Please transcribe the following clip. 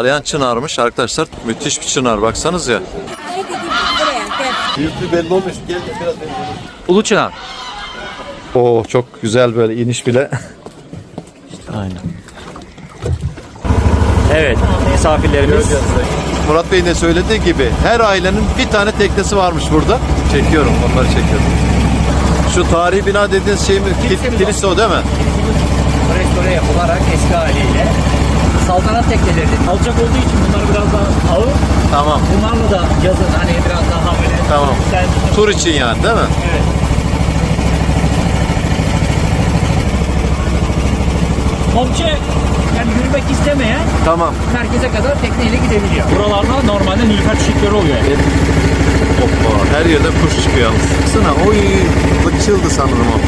Arayan çınarmış arkadaşlar. Müthiş bir çınar baksanız ya. Büyüklüğü belli olmuş. Gel biraz belli Uluçınar. Oo çok güzel böyle iniş bile. Aynen. Evet misafirlerimiz Murat Bey'in de söylediği gibi her ailenin bir tane teknesi varmış burada. Çekiyorum onları çekiyorum. Şu tarihi bina dediğiniz şey mi? Kilise mi? Kilise o değil mi? restore yapılarak eski haliyle saltanat tekneleri alçak olduğu için bunlar biraz daha ağır. Tamam. Bunlarla da yazın hani biraz daha böyle Tamam. Sen- Tur için yani değil mi? Evet. Komşu yani yürümek istemeyen Tamam. merkeze kadar tekneyle gidebiliyor. Buralarda normalde nilüfer çiçekleri oluyor. Hoppa, her yerden kuş çıkıyor. Baksana oy bıçıldı sanırım o.